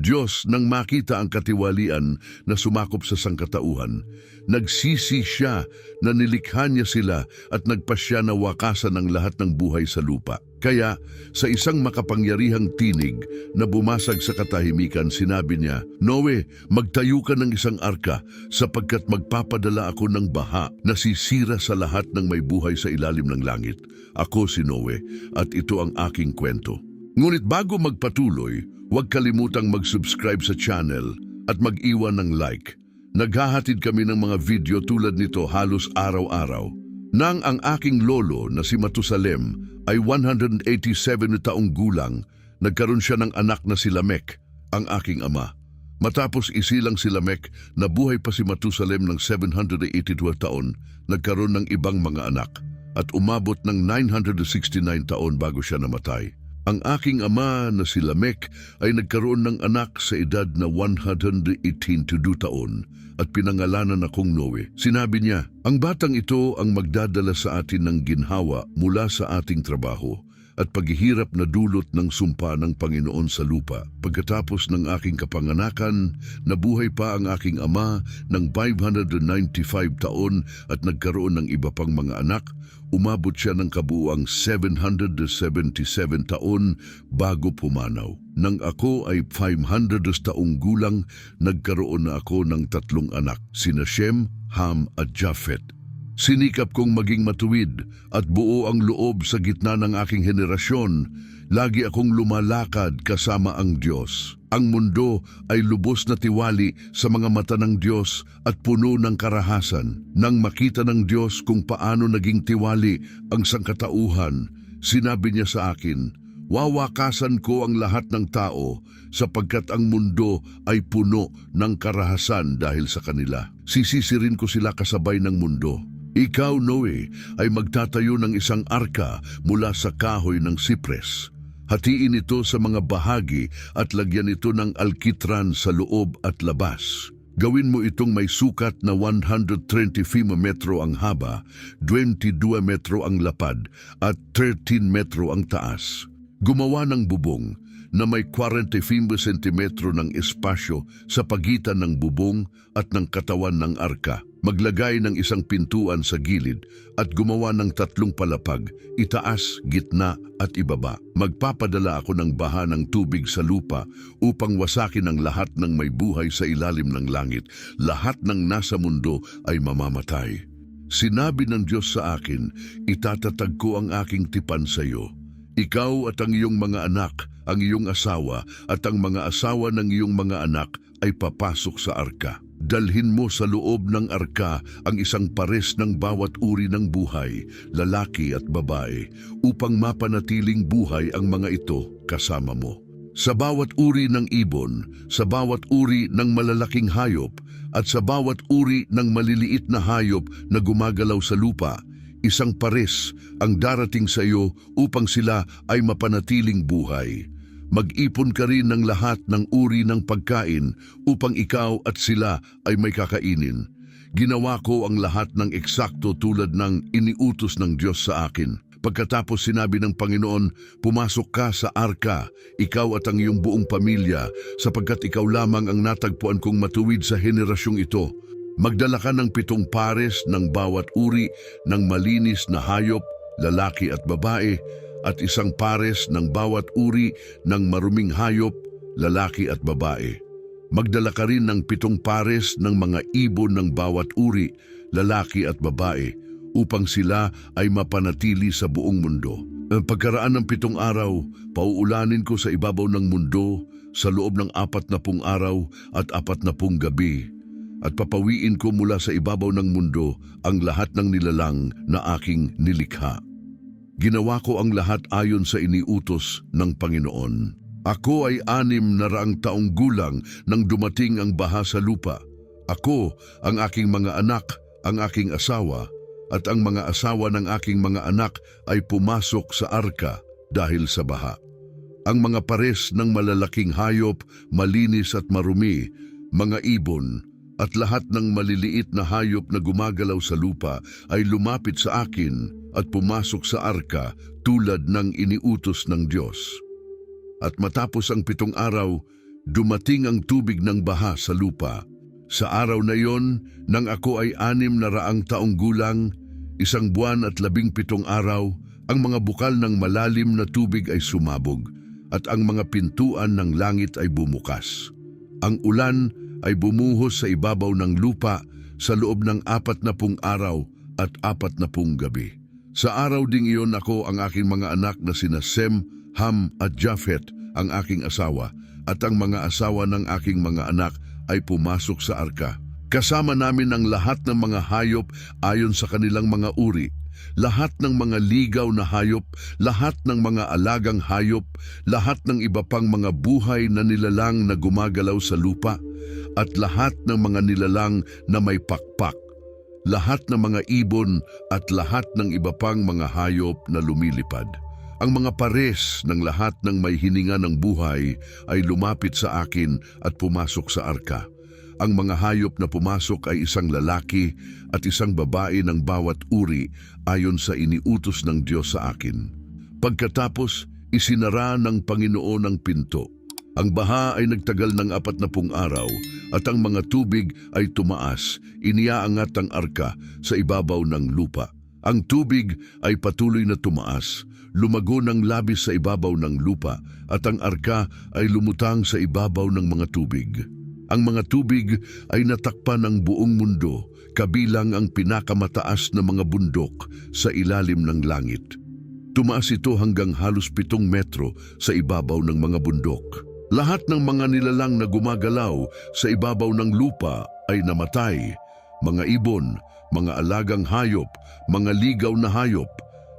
Diyos nang makita ang katiwalian na sumakop sa sangkatauhan, nagsisi siya na nilikha niya sila at nagpasya na wakasan ang lahat ng buhay sa lupa. Kaya sa isang makapangyarihang tinig na bumasag sa katahimikan, sinabi niya, Noe, magtayo ka ng isang arka sapagkat magpapadala ako ng baha na sisira sa lahat ng may buhay sa ilalim ng langit. Ako si Noe at ito ang aking kwento. Ngunit bago magpatuloy, huwag kalimutang mag-subscribe sa channel at mag-iwan ng like. Naghahatid kami ng mga video tulad nito halos araw-araw. Nang ang aking lolo na si Matusalem ay 187 na taong gulang, nagkaroon siya ng anak na si Lamek, ang aking ama. Matapos isilang si Lamek na buhay pa si Matusalem ng 782 taon, nagkaroon ng ibang mga anak at umabot ng 969 taon bago siya namatay. Ang aking ama na si Lamek ay nagkaroon ng anak sa edad na 118 to 2 taon at pinangalanan akong Noe. Sinabi niya, ang batang ito ang magdadala sa atin ng ginhawa mula sa ating trabaho at paghihirap na dulot ng sumpa ng Panginoon sa lupa. Pagkatapos ng aking kapanganakan, nabuhay pa ang aking ama ng 595 taon at nagkaroon ng iba pang mga anak, umabot siya ng kabuuang 777 taon bago pumanaw. Nang ako ay 500 taong gulang, nagkaroon na ako ng tatlong anak, sina Shem, Ham at Japhet. Sinikap kong maging matuwid at buo ang loob sa gitna ng aking henerasyon. Lagi akong lumalakad kasama ang Diyos. Ang mundo ay lubos na tiwali sa mga mata ng Diyos at puno ng karahasan. Nang makita ng Diyos kung paano naging tiwali ang sangkatauhan, sinabi niya sa akin, Wawakasan ko ang lahat ng tao sapagkat ang mundo ay puno ng karahasan dahil sa kanila. Sisisirin ko sila kasabay ng mundo. Ikaw, Noe, ay magtatayo ng isang arka mula sa kahoy ng sipres. Hatiin ito sa mga bahagi at lagyan ito ng alkitran sa loob at labas. Gawin mo itong may sukat na 135 metro ang haba, 22 metro ang lapad at 13 metro ang taas. Gumawa ng bubong na may 45 sentimetro ng espasyo sa pagitan ng bubong at ng katawan ng arka. Maglagay ng isang pintuan sa gilid at gumawa ng tatlong palapag, itaas, gitna at ibaba. Magpapadala ako ng baha ng tubig sa lupa upang wasakin ang lahat ng may buhay sa ilalim ng langit. Lahat ng nasa mundo ay mamamatay. Sinabi ng Diyos sa akin, itatatag ko ang aking tipan sa iyo. Ikaw at ang iyong mga anak, ang iyong asawa at ang mga asawa ng iyong mga anak ay papasok sa arka. Dalhin mo sa loob ng arka ang isang pares ng bawat uri ng buhay, lalaki at babae, upang mapanatiling buhay ang mga ito kasama mo. Sa bawat uri ng ibon, sa bawat uri ng malalaking hayop, at sa bawat uri ng maliliit na hayop na gumagalaw sa lupa, isang pares ang darating sa iyo upang sila ay mapanatiling buhay. Mag-ipon ka rin ng lahat ng uri ng pagkain upang ikaw at sila ay may kakainin. Ginawa ko ang lahat ng eksakto tulad ng iniutos ng Diyos sa akin. Pagkatapos sinabi ng Panginoon, pumasok ka sa arka, ikaw at ang iyong buong pamilya, sapagkat ikaw lamang ang natagpuan kong matuwid sa henerasyong ito. Magdala ka ng pitong pares ng bawat uri ng malinis na hayop, lalaki at babae, at isang pares ng bawat uri ng maruming hayop, lalaki at babae. Magdala ka rin ng pitong pares ng mga ibon ng bawat uri, lalaki at babae, upang sila ay mapanatili sa buong mundo. Pagkaraan ng pitong araw, pauulanin ko sa ibabaw ng mundo sa loob ng apat na pung araw at apat na pung gabi at papawiin ko mula sa ibabaw ng mundo ang lahat ng nilalang na aking nilikha. Ginawa ko ang lahat ayon sa iniutos ng Panginoon. Ako ay anim na raang taong gulang nang dumating ang baha sa lupa. Ako, ang aking mga anak, ang aking asawa, at ang mga asawa ng aking mga anak ay pumasok sa arka dahil sa baha. Ang mga pares ng malalaking hayop, malinis at marumi, mga ibon, at lahat ng maliliit na hayop na gumagalaw sa lupa ay lumapit sa akin at pumasok sa arka tulad ng iniutos ng Diyos. At matapos ang pitong araw, dumating ang tubig ng baha sa lupa. Sa araw na iyon, nang ako ay anim na raang taong gulang, isang buwan at labing pitong araw, ang mga bukal ng malalim na tubig ay sumabog at ang mga pintuan ng langit ay bumukas. Ang ulan ay bumuhos sa ibabaw ng lupa sa loob ng apat na pung araw at apat na pung gabi. Sa araw ding iyon ako ang aking mga anak na sina Sem, Ham at Japhet ang aking asawa at ang mga asawa ng aking mga anak ay pumasok sa arka. Kasama namin ang lahat ng mga hayop ayon sa kanilang mga uri, lahat ng mga ligaw na hayop, lahat ng mga alagang hayop, lahat ng iba pang mga buhay na nilalang na gumagalaw sa lupa, at lahat ng mga nilalang na may pakpak, lahat ng mga ibon at lahat ng iba pang mga hayop na lumilipad. Ang mga pares ng lahat ng may hininga ng buhay ay lumapit sa akin at pumasok sa arka. Ang mga hayop na pumasok ay isang lalaki at isang babae ng bawat uri ayon sa iniutos ng Diyos sa akin. Pagkatapos, isinara ng Panginoon ang pinto. Ang baha ay nagtagal ng apat na pung araw at ang mga tubig ay tumaas, iniaangat ang arka sa ibabaw ng lupa. Ang tubig ay patuloy na tumaas, lumago ng labis sa ibabaw ng lupa at ang arka ay lumutang sa ibabaw ng mga tubig. Ang mga tubig ay natakpan ng buong mundo, kabilang ang pinakamataas na mga bundok sa ilalim ng langit. Tumaas ito hanggang halos pitong metro sa ibabaw ng mga bundok. Lahat ng mga nilalang na gumagalaw sa ibabaw ng lupa ay namatay. Mga ibon, mga alagang hayop, mga ligaw na hayop,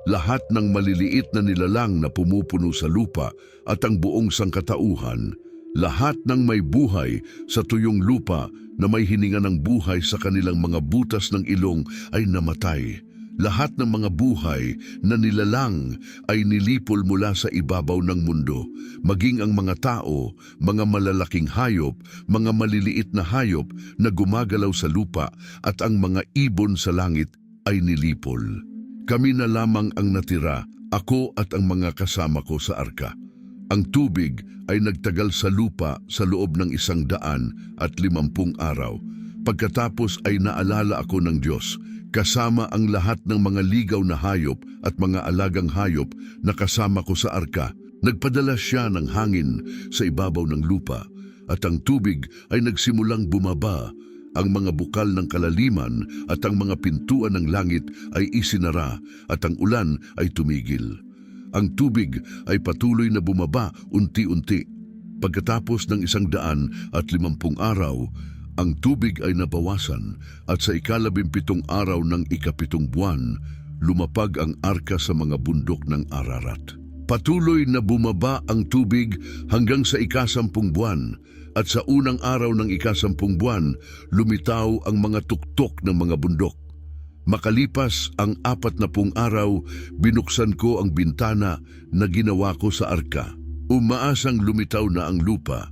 lahat ng maliliit na nilalang na pumupuno sa lupa at ang buong sangkatauhan, lahat ng may buhay sa tuyong lupa na may hininga ng buhay sa kanilang mga butas ng ilong ay namatay. Lahat ng mga buhay na nilalang ay nilipol mula sa ibabaw ng mundo, maging ang mga tao, mga malalaking hayop, mga maliliit na hayop na gumagalaw sa lupa at ang mga ibon sa langit ay nilipol. Kami na lamang ang natira, ako at ang mga kasama ko sa arka. Ang tubig ay nagtagal sa lupa sa loob ng isang daan at limampung araw. Pagkatapos ay naalala ako ng Diyos, kasama ang lahat ng mga ligaw na hayop at mga alagang hayop na kasama ko sa arka. Nagpadala siya ng hangin sa ibabaw ng lupa at ang tubig ay nagsimulang bumaba. Ang mga bukal ng kalaliman at ang mga pintuan ng langit ay isinara at ang ulan ay tumigil. Ang tubig ay patuloy na bumaba unti-unti. Pagkatapos ng isang daan at limampung araw, ang tubig ay nabawasan at sa ikalabimpitong araw ng ikapitong buwan, lumapag ang arka sa mga bundok ng Ararat. Patuloy na bumaba ang tubig hanggang sa ikasampung buwan at sa unang araw ng ikasampung buwan, lumitaw ang mga tuktok ng mga bundok. Makalipas ang apat na pung araw, binuksan ko ang bintana na ginawa ko sa arka. Umaasang lumitaw na ang lupa.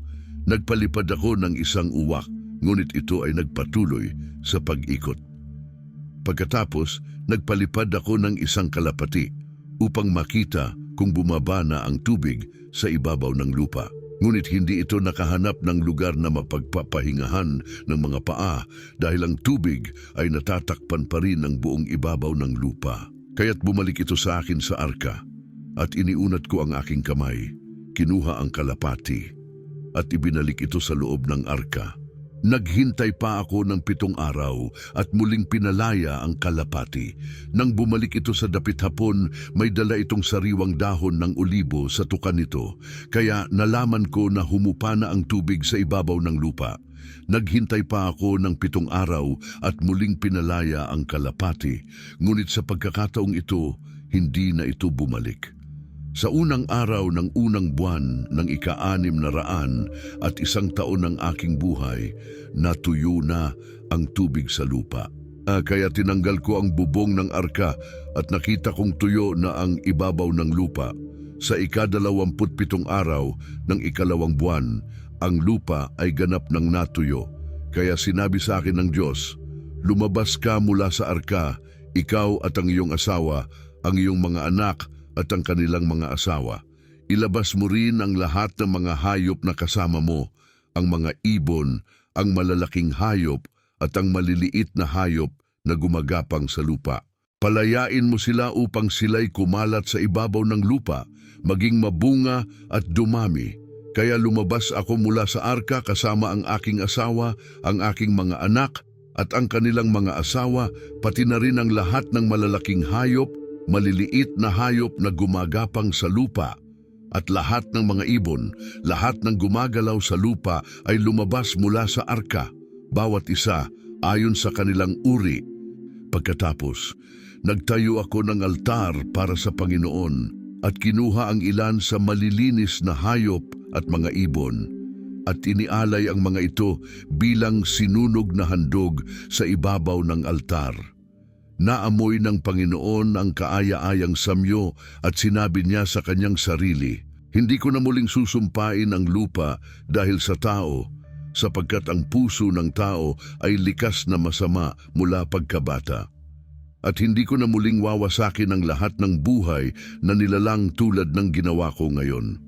Nagpalipad ako ng isang uwak, ngunit ito ay nagpatuloy sa pag-ikot. Pagkatapos, nagpalipad ako ng isang kalapati upang makita kung bumaba na ang tubig sa ibabaw ng lupa. Ngunit hindi ito nakahanap ng lugar na mapagpapahingahan ng mga paa dahil ang tubig ay natatakpan pa rin ang buong ibabaw ng lupa. Kaya't bumalik ito sa akin sa arka at iniunat ko ang aking kamay, kinuha ang kalapati at ibinalik ito sa loob ng arka. Naghintay pa ako ng pitong araw at muling pinalaya ang kalapati. Nang bumalik ito sa dapit hapon, may dala itong sariwang dahon ng olibo sa tukan nito. Kaya nalaman ko na humupa na ang tubig sa ibabaw ng lupa. Naghintay pa ako ng pitong araw at muling pinalaya ang kalapati. Ngunit sa pagkakataong ito, hindi na ito bumalik. Sa unang araw ng unang buwan ng ika-anim na raan at isang taon ng aking buhay, natuyo na ang tubig sa lupa. Ah, kaya tinanggal ko ang bubong ng arka at nakita kong tuyo na ang ibabaw ng lupa. Sa ikadalawamput pitong araw ng ikalawang buwan, ang lupa ay ganap ng natuyo. Kaya sinabi sa akin ng Diyos, Lumabas ka mula sa arka, ikaw at ang iyong asawa, ang iyong mga anak, at ang kanilang mga asawa. Ilabas mo rin ang lahat ng mga hayop na kasama mo ang mga ibon, ang malalaking hayop at ang maliliit na hayop na gumagapang sa lupa. Palayain mo sila upang sila'y kumalat sa ibabaw ng lupa, maging mabunga at dumami. Kaya lumabas ako mula sa arka kasama ang aking asawa, ang aking mga anak, at ang kanilang mga asawa, pati na rin ang lahat ng malalaking hayop, maliliit na hayop na gumagapang sa lupa. At lahat ng mga ibon, lahat ng gumagalaw sa lupa ay lumabas mula sa arka, bawat isa ayon sa kanilang uri. Pagkatapos, nagtayo ako ng altar para sa Panginoon at kinuha ang ilan sa malilinis na hayop at mga ibon at inialay ang mga ito bilang sinunog na handog sa ibabaw ng altar. Naamoy ng Panginoon ang kaaya-ayang samyo at sinabi niya sa kanyang sarili, Hindi ko na muling susumpain ang lupa dahil sa tao, sapagkat ang puso ng tao ay likas na masama mula pagkabata. At hindi ko na muling wawasakin ang lahat ng buhay na nilalang tulad ng ginawa ko ngayon.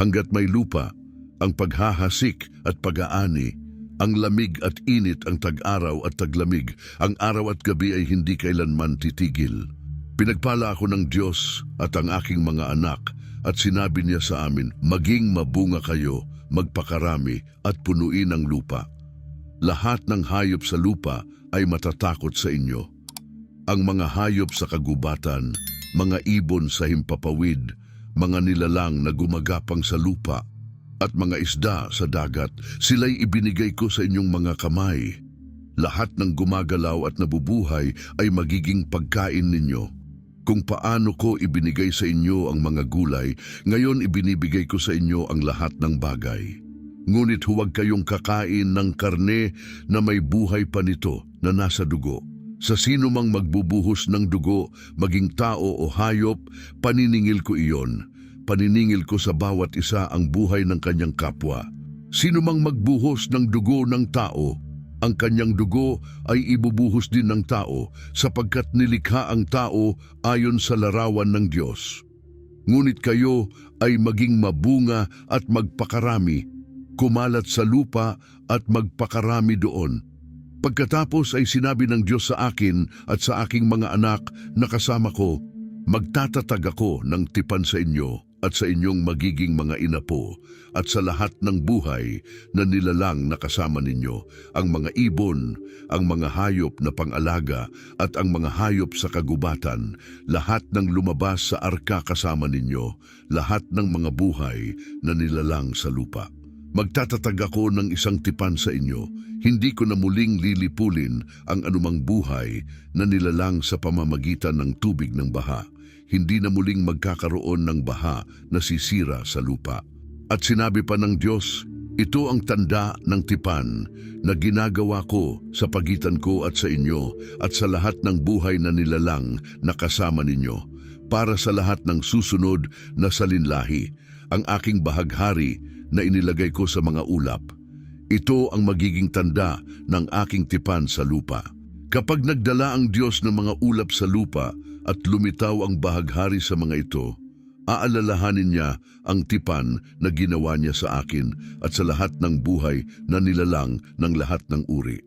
Hanggat may lupa, ang paghahasik at pag-aani, ang lamig at init ang tag-araw at taglamig, ang araw at gabi ay hindi kailanman titigil. Pinagpala ako ng Diyos at ang aking mga anak at sinabi niya sa amin, maging mabunga kayo, magpakarami at punuin ang lupa. Lahat ng hayop sa lupa ay matatakot sa inyo. Ang mga hayop sa kagubatan, mga ibon sa himpapawid, mga nilalang na gumagapang sa lupa, at mga isda sa dagat, sila'y ibinigay ko sa inyong mga kamay. Lahat ng gumagalaw at nabubuhay ay magiging pagkain ninyo. Kung paano ko ibinigay sa inyo ang mga gulay, ngayon ibinibigay ko sa inyo ang lahat ng bagay. Ngunit huwag kayong kakain ng karne na may buhay pa nito na nasa dugo. Sa sino mang magbubuhos ng dugo, maging tao o hayop, paniningil ko iyon. Paniningil ko sa bawat isa ang buhay ng kanyang kapwa. Sino mang magbuhos ng dugo ng tao, ang kanyang dugo ay ibubuhos din ng tao sapagkat nilikha ang tao ayon sa larawan ng Diyos. Ngunit kayo ay maging mabunga at magpakarami, kumalat sa lupa at magpakarami doon. Pagkatapos ay sinabi ng Diyos sa akin at sa aking mga anak na kasama ko, Magtatatag ako ng tipan sa inyo at sa inyong magiging mga inapo at sa lahat ng buhay na nilalang na kasama ninyo, ang mga ibon, ang mga hayop na pangalaga at ang mga hayop sa kagubatan, lahat ng lumabas sa arka kasama ninyo, lahat ng mga buhay na nilalang sa lupa. Magtatatag ako ng isang tipan sa inyo, hindi ko na muling lilipulin ang anumang buhay na nilalang sa pamamagitan ng tubig ng baha. Hindi na muling magkakaroon ng baha na sisira sa lupa. At sinabi pa ng Diyos, ito ang tanda ng tipan na ginagawa ko sa pagitan ko at sa inyo at sa lahat ng buhay na nilalang na kasama ninyo para sa lahat ng susunod na salinlahi, ang aking bahaghari na inilagay ko sa mga ulap. Ito ang magiging tanda ng aking tipan sa lupa. Kapag nagdala ang Diyos ng mga ulap sa lupa at lumitaw ang bahaghari sa mga ito, aalalahanin niya ang tipan na ginawa niya sa akin at sa lahat ng buhay na nilalang ng lahat ng uri.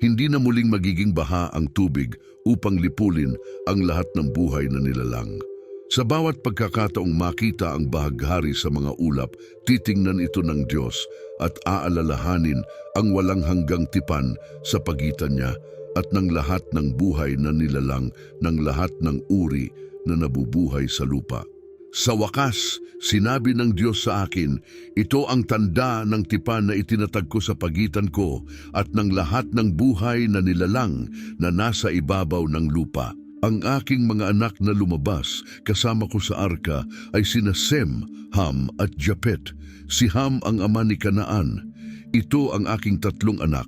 Hindi na muling magiging baha ang tubig upang lipulin ang lahat ng buhay na nilalang. Sa bawat pagkakataong makita ang bahaghari sa mga ulap, titingnan ito ng Diyos at aalalahanin ang walang hanggang tipan sa pagitan niya at ng lahat ng buhay na nilalang ng lahat ng uri na nabubuhay sa lupa. Sa wakas, sinabi ng Diyos sa akin, ito ang tanda ng tipan na itinatag ko sa pagitan ko at ng lahat ng buhay na nilalang na nasa ibabaw ng lupa. Ang aking mga anak na lumabas kasama ko sa arka ay sina Sem, Ham at Japet. Si Ham ang ama ni Kanaan. Ito ang aking tatlong anak.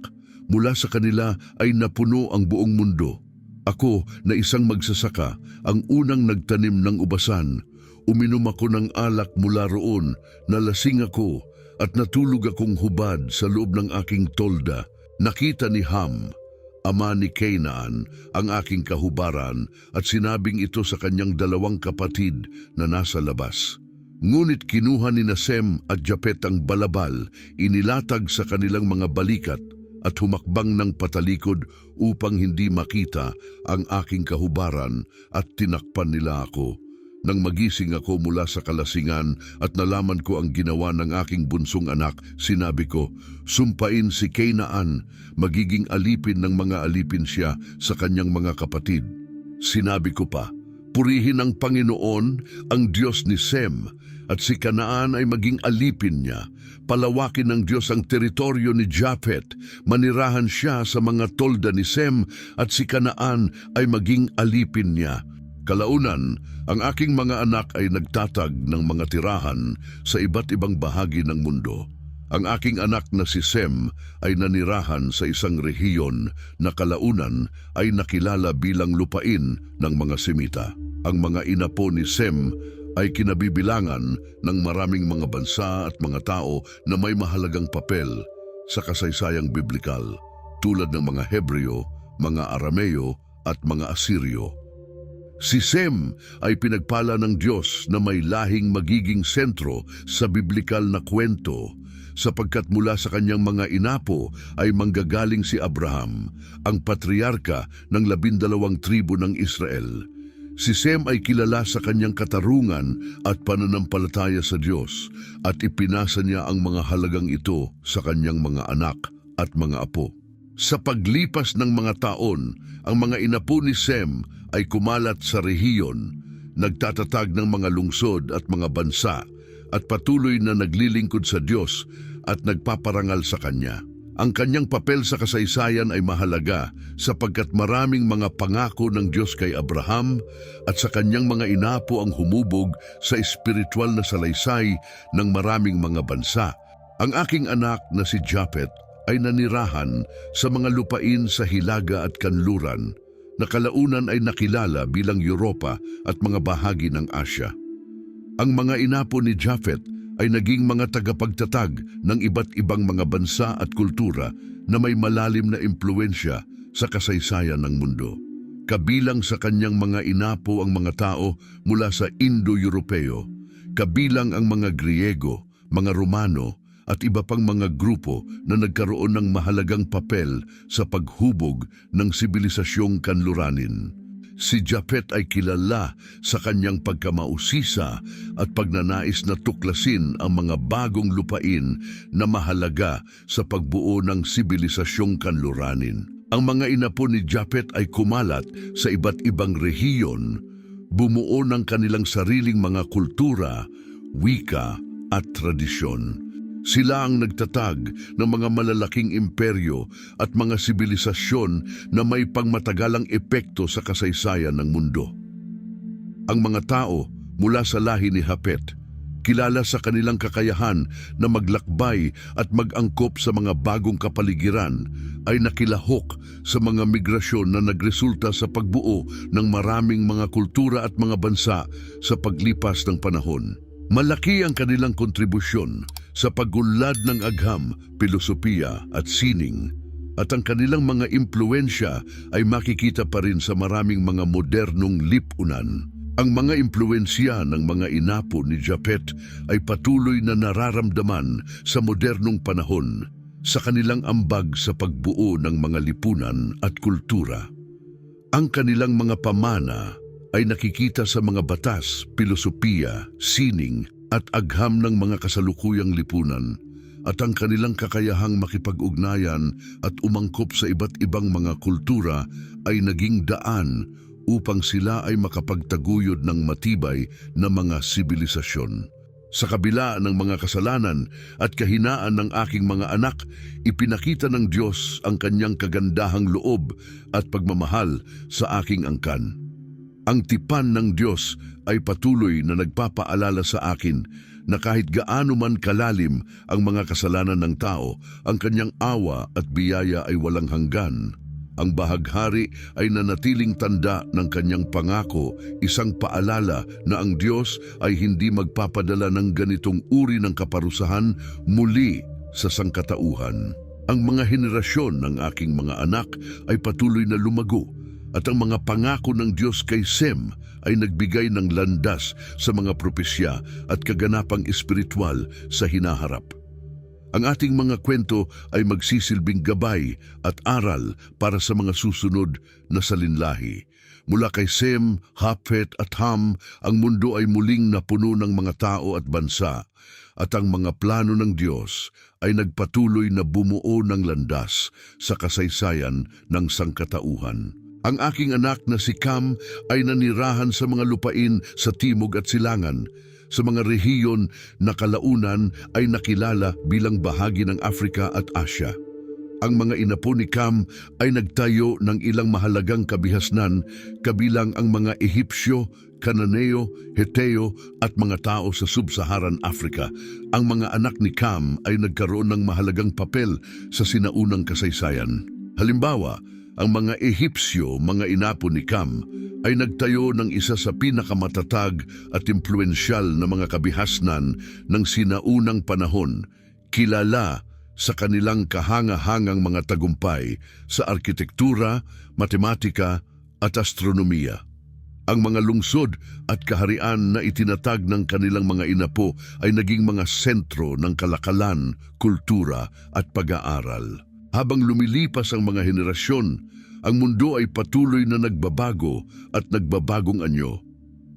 Mula sa kanila ay napuno ang buong mundo. Ako na isang magsasaka, ang unang nagtanim ng ubasan. Uminom ako ng alak mula roon, nalasing ako at natulog akong hubad sa loob ng aking tolda. Nakita ni Ham, ama ni Canaan, ang aking kahubaran at sinabing ito sa kanyang dalawang kapatid na nasa labas. Ngunit kinuha ni Nasem at Japet ang balabal, inilatag sa kanilang mga balikat at humakbang ng patalikod upang hindi makita ang aking kahubaran at tinakpan nila ako. Nang magising ako mula sa kalasingan at nalaman ko ang ginawa ng aking bunsong anak, sinabi ko, sumpain si Kainaan, magiging alipin ng mga alipin siya sa kanyang mga kapatid. Sinabi ko pa, purihin ang Panginoon, ang Diyos ni Sem, at si Kanaan ay maging alipin niya. Palawakin ng Diyos ang teritoryo ni Japhet, manirahan siya sa mga tolda ni Sem, at si Kanaan ay maging alipin niya. Kalaunan, ang aking mga anak ay nagtatag ng mga tirahan sa iba't ibang bahagi ng mundo. Ang aking anak na si Sem ay nanirahan sa isang rehiyon na kalaunan ay nakilala bilang lupain ng mga Semita. Ang mga inapo ni Sem ay kinabibilangan ng maraming mga bansa at mga tao na may mahalagang papel sa kasaysayang biblikal tulad ng mga Hebreo, mga Arameo at mga Asiryo. Si Sem ay pinagpala ng Diyos na may lahing magiging sentro sa biblikal na kwento sapagkat mula sa kanyang mga inapo ay manggagaling si Abraham, ang patriarka ng labindalawang tribo ng Israel. Si Sem ay kilala sa kanyang katarungan at pananampalataya sa Diyos at ipinasa niya ang mga halagang ito sa kanyang mga anak at mga apo. Sa paglipas ng mga taon, ang mga inapo ni Sem ay kumalat sa rehiyon, nagtatatag ng mga lungsod at mga bansa at patuloy na naglilingkod sa Diyos at nagpaparangal sa Kanya. Ang kanyang papel sa kasaysayan ay mahalaga sapagkat maraming mga pangako ng Diyos kay Abraham at sa kanyang mga inapo ang humubog sa espiritual na salaysay ng maraming mga bansa. Ang aking anak na si Japet ay nanirahan sa mga lupain sa Hilaga at Kanluran na kalaunan ay nakilala bilang Europa at mga bahagi ng Asya. Ang mga inapo ni Japhet ay naging mga tagapagtatag ng iba't ibang mga bansa at kultura na may malalim na impluensya sa kasaysayan ng mundo. Kabilang sa kanyang mga inapo ang mga tao mula sa Indo-Europeo, kabilang ang mga Griego, mga Romano, at iba pang mga grupo na nagkaroon ng mahalagang papel sa paghubog ng sibilisasyong kanluranin. Si Japet ay kilala sa kanyang pagkamausisa at pagnanais na tuklasin ang mga bagong lupain na mahalaga sa pagbuo ng sibilisasyong kanluranin. Ang mga inapo ni Japet ay kumalat sa iba't ibang rehiyon, bumuo ng kanilang sariling mga kultura, wika at tradisyon. Sila ang nagtatag ng mga malalaking imperyo at mga sibilisasyon na may pangmatagalang epekto sa kasaysayan ng mundo. Ang mga tao mula sa lahi ni Hapet, kilala sa kanilang kakayahan na maglakbay at mag-angkop sa mga bagong kapaligiran, ay nakilahok sa mga migrasyon na nagresulta sa pagbuo ng maraming mga kultura at mga bansa sa paglipas ng panahon. Malaki ang kanilang kontribusyon sa pagulad ng agham, pilosopiya at sining at ang kanilang mga impluensya ay makikita pa rin sa maraming mga modernong lipunan. Ang mga impluensya ng mga inapo ni Japet ay patuloy na nararamdaman sa modernong panahon sa kanilang ambag sa pagbuo ng mga lipunan at kultura. Ang kanilang mga pamana ay nakikita sa mga batas, pilosopiya, sining at agham ng mga kasalukuyang lipunan at ang kanilang kakayahang makipag-ugnayan at umangkop sa iba't ibang mga kultura ay naging daan upang sila ay makapagtaguyod ng matibay na mga sibilisasyon. Sa kabila ng mga kasalanan at kahinaan ng aking mga anak, ipinakita ng Diyos ang kanyang kagandahang loob at pagmamahal sa aking angkan. Ang tipan ng Diyos ay patuloy na nagpapaalala sa akin na kahit gaano man kalalim ang mga kasalanan ng tao, ang kanyang awa at biyaya ay walang hanggan. Ang bahaghari ay nanatiling tanda ng kanyang pangako, isang paalala na ang Diyos ay hindi magpapadala ng ganitong uri ng kaparusahan muli sa sangkatauhan. Ang mga henerasyon ng aking mga anak ay patuloy na lumago At ang mga pangako ng Diyos kay Sem ay nagbigay ng landas sa mga propesya at kaganapang espiritual sa hinaharap. Ang ating mga kwento ay magsisilbing gabay at aral para sa mga susunod na salinlahi. Mula kay Sem, Hapet at Ham, ang mundo ay muling napuno ng mga tao at bansa at ang mga plano ng Diyos ay nagpatuloy na bumuo ng landas sa kasaysayan ng sangkatauhan. Ang aking anak na si Cam ay nanirahan sa mga lupain sa timog at silangan. Sa mga rehiyon na kalaunan ay nakilala bilang bahagi ng Afrika at Asya. Ang mga inapo ni Cam ay nagtayo ng ilang mahalagang kabihasnan kabilang ang mga Ehipsyo, Kananeo, Heteo at mga tao sa Sub-Saharan Africa. Ang mga anak ni Cam ay nagkaroon ng mahalagang papel sa sinaunang kasaysayan. Halimbawa, ang mga Ehipsyo, mga inapo ni Cam, ay nagtayo ng isa sa pinakamatatag at impluensyal na mga kabihasnan ng sinaunang panahon, kilala sa kanilang kahanga-hangang mga tagumpay sa arkitektura, matematika at astronomiya. Ang mga lungsod at kaharian na itinatag ng kanilang mga inapo ay naging mga sentro ng kalakalan, kultura at pag-aaral. Habang lumilipas ang mga henerasyon, ang mundo ay patuloy na nagbabago at nagbabagong anyo.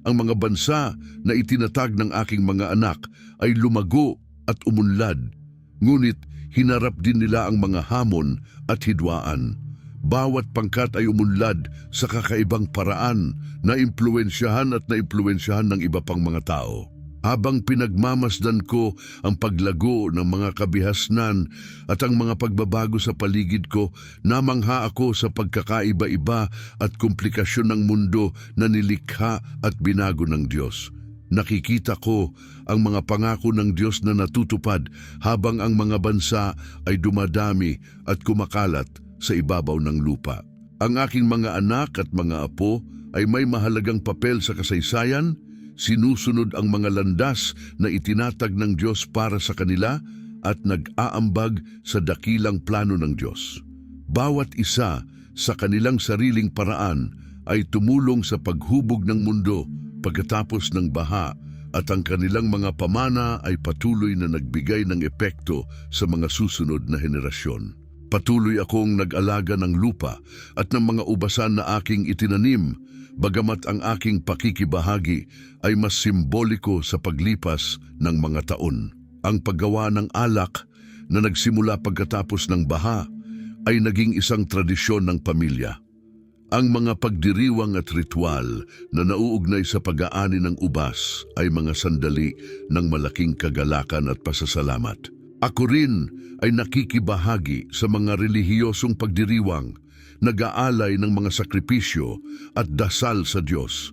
Ang mga bansa na itinatag ng aking mga anak ay lumago at umunlad, ngunit hinarap din nila ang mga hamon at hidwaan. Bawat pangkat ay umunlad sa kakaibang paraan na impluensyahan at naimpluensyahan ng iba pang mga tao. Habang pinagmamasdan ko ang paglago ng mga kabihasnan at ang mga pagbabago sa paligid ko, namangha ako sa pagkakaiba-iba at komplikasyon ng mundo na nilikha at binago ng Diyos. Nakikita ko ang mga pangako ng Diyos na natutupad habang ang mga bansa ay dumadami at kumakalat sa ibabaw ng lupa. Ang aking mga anak at mga apo ay may mahalagang papel sa kasaysayan, sinusunod ang mga landas na itinatag ng Diyos para sa kanila at nag-aambag sa dakilang plano ng Diyos. Bawat isa sa kanilang sariling paraan ay tumulong sa paghubog ng mundo pagkatapos ng baha at ang kanilang mga pamana ay patuloy na nagbigay ng epekto sa mga susunod na henerasyon. Patuloy akong nag-alaga ng lupa at ng mga ubasan na aking itinanim, bagamat ang aking pakikibahagi ay mas simboliko sa paglipas ng mga taon. Ang paggawa ng alak na nagsimula pagkatapos ng baha ay naging isang tradisyon ng pamilya. Ang mga pagdiriwang at ritual na nauugnay sa pag-aani ng ubas ay mga sandali ng malaking kagalakan at pasasalamat. Ako rin ay nakikibahagi sa mga relihiyosong pagdiriwang, nag-aalay ng mga sakripisyo at dasal sa Diyos.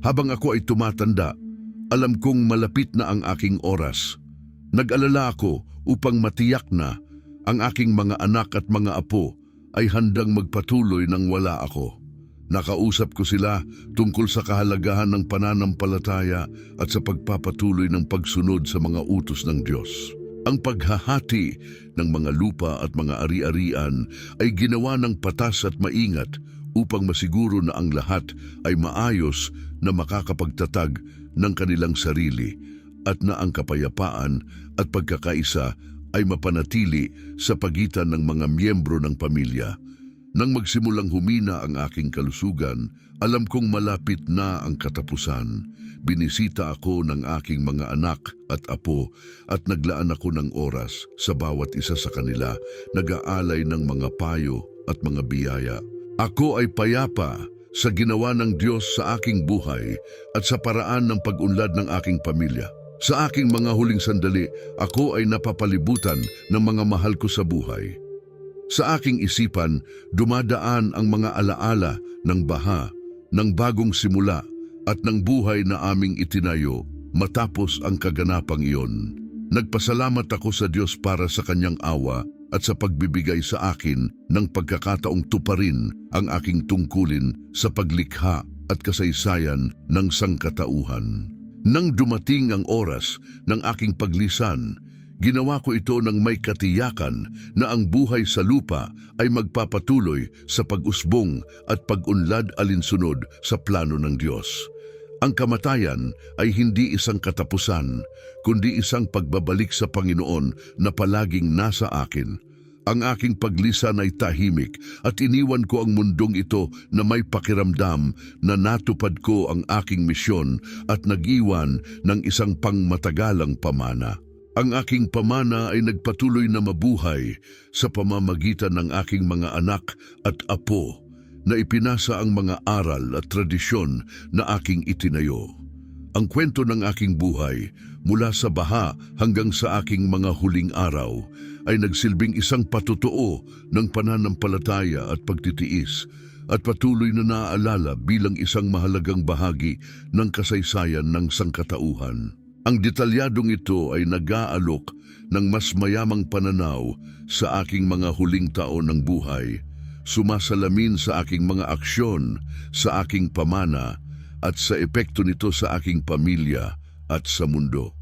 Habang ako ay tumatanda, alam kong malapit na ang aking oras. Nag-alala ako upang matiyak na ang aking mga anak at mga apo ay handang magpatuloy nang wala ako. Nakausap ko sila tungkol sa kahalagahan ng pananampalataya at sa pagpapatuloy ng pagsunod sa mga utos ng Diyos. Ang paghahati ng mga lupa at mga ari-arian ay ginawa ng patas at maingat upang masiguro na ang lahat ay maayos na makakapagtatag ng kanilang sarili at na ang kapayapaan at pagkakaisa ay mapanatili sa pagitan ng mga miyembro ng pamilya. Nang magsimulang humina ang aking kalusugan, alam kong malapit na ang katapusan. Binisita ako ng aking mga anak at apo at naglaan ako ng oras sa bawat isa sa kanila, nag-aalay ng mga payo at mga biyaya. Ako ay payapa sa ginawa ng Diyos sa aking buhay at sa paraan ng pag-unlad ng aking pamilya. Sa aking mga huling sandali, ako ay napapalibutan ng mga mahal ko sa buhay. Sa aking isipan, dumadaan ang mga alaala ng baha, ng bagong simula at ng buhay na aming itinayo matapos ang kaganapang iyon. Nagpasalamat ako sa Diyos para sa kanyang awa at sa pagbibigay sa akin ng pagkakataong tuparin ang aking tungkulin sa paglikha at kasaysayan ng sangkatauhan. Nang dumating ang oras ng aking paglisan, Ginawa ko ito ng may katiyakan na ang buhay sa lupa ay magpapatuloy sa pag-usbong at pag-unlad alinsunod sa plano ng Diyos. Ang kamatayan ay hindi isang katapusan, kundi isang pagbabalik sa Panginoon na palaging nasa akin. Ang aking paglisan ay tahimik at iniwan ko ang mundong ito na may pakiramdam na natupad ko ang aking misyon at nag-iwan ng isang pangmatagalang pamana. Ang aking pamana ay nagpatuloy na mabuhay sa pamamagitan ng aking mga anak at apo na ipinasa ang mga aral at tradisyon na aking itinayo. Ang kwento ng aking buhay mula sa baha hanggang sa aking mga huling araw ay nagsilbing isang patutuo ng pananampalataya at pagtitiis at patuloy na naaalala bilang isang mahalagang bahagi ng kasaysayan ng sangkatauhan. Ang detalyadong ito ay nag-aalok ng mas mayamang pananaw sa aking mga huling taon ng buhay, sumasalamin sa aking mga aksyon, sa aking pamana, at sa epekto nito sa aking pamilya at sa mundo.